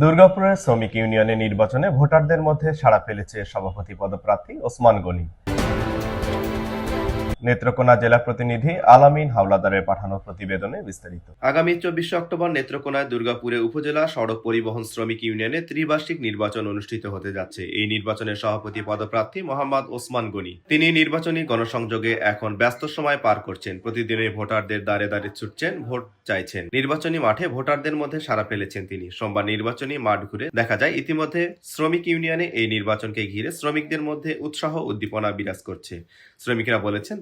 দুর্গাপুরের শ্রমিক ইউনিয়নের নির্বাচনে ভোটারদের মধ্যে সাড়া ফেলেছে সভাপতি পদপ্রার্থী ওসমান গনি। নেত্রকোনা জেলা প্রতিনিধি আলামিন হাওলাদারের পাঠানো প্রতিবেদনে বিস্তারিত। আগামী চব্বিশে অক্টোবর নেত্রকোনায় দুর্গাপুরে উপজেলা সড়ক পরিবহন শ্রমিক ইউনিয়নে ত্রিবার্ষিক নির্বাচন অনুষ্ঠিত হতে যাচ্ছে। এই নির্বাচনের সভাপতি পদপ্রার্থী মোহাম্মদ ওসমান গনি। তিনি নির্বাচনী গণসংযোগে এখন ব্যস্ত সময় পার করছেন। প্রতিদিনই ভোটারদের দ্বারে দ্বারে ছুটছেন, ভোট চাইছেন। নির্বাচনী মাঠে ভোটারদের মধ্যে সাড়া ফেলেছেন তিনি। সোমবার নির্বাচনী মাঠ ঘুরে দেখা যায়, ইতিমধ্যে শ্রমিক ইউনিয়নে এই নির্বাচনকে ঘিরে শ্রমিকদের মধ্যে উৎসাহ উদ্দীপনা বিরাজ করছে। শ্রমিকরা বলেছেন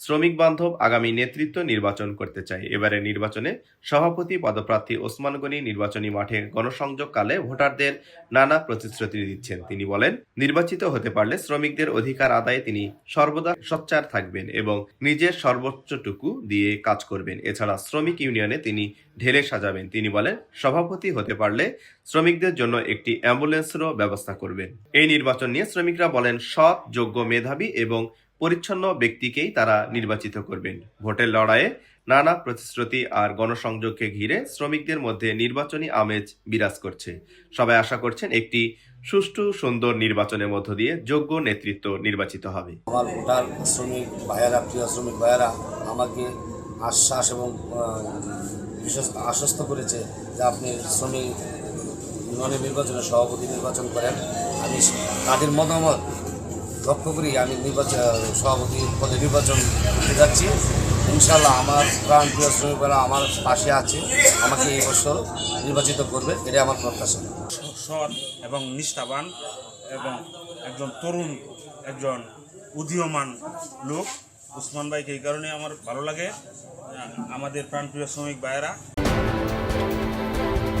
শ্রমিক বান্ধব আগামী নেতৃত্ব নির্বাচন করতে চায়। এবারে নির্বাচনে সভাপতি পদপ্রার্থী ওসমান গনি নির্বাচনী মাঠে গণসংযোগকালে ভোটারদের নানা প্রতিশ্রুতি দিচ্ছেন। তিনি বলেন, নির্বাচিত হতে পারলে শ্রমিকদের অধিকার আদায়ে তিনি সর্বদা সোচ্চার থাকবেন এবং নিজের সর্বোচ্চটুকু দিয়ে কাজ করবেন। এছাড়া শ্রমিক ইউনিয়নে তিনি ঢেলে সাজাবেন। তিনি বলেন, সভাপতি হতে পারলে শ্রমিকদের জন্য একটি অ্যাম্বুলেন্সেরও ব্যবস্থা করবেন। এই নির্বাচন নিয়ে শ্রমিকরা বলেন, সৎ, যোগ্য মেধাবী এবং পরিচ্ছন্ন ব্যক্তিকেই তারা নির্বাচিত করবেন। ভোটের লড়াইয়ে নানা প্রতিশ্রুতি আর গণসংযোগকে ঘিরে শ্রমিকদের মধ্যে নির্বাচনী আমেজ বিরাজ করছে। সবাই আশা করছেন একটি সুষ্ঠু, সুন্দর নির্বাচনের মধ্য দিয়ে যোগ্য নেতৃত্ব নির্বাচিত হবে। আমার ভোটার শ্রমিক ভাইয়ারা, প্রিয় শ্রমিক ভাইয়ারা, আমাকে আশ্বাস এবং বিশেষ আশ্বস্ত করেছে যে আপনি শ্রমিক ইউনিয়নের নির্বাচনে সভাপতি নির্বাচন করেন। আমি তাদের মতামত লক্ষ্য করি আমি নির্বাচন, সভাপতি পদে নির্বাচন করতে যাচ্ছি। ইনশাল্লাহ আমার প্রাণ প্রিয় শ্রমিক ভাইরা আমার পাশে আছে, আমাকে এই বছর নির্বাচিত করবে, এটাই আমার প্রত্যাশা। সৎ এবং নিষ্ঠাবান এবং একজন তরুণ, একজন উদীয়মান লোক, উসমান ভাইকে এই কারণে আমার ভালো লাগে। আমাদের প্রাণপ্রিয় শ্রমিক ভাইয়েরা।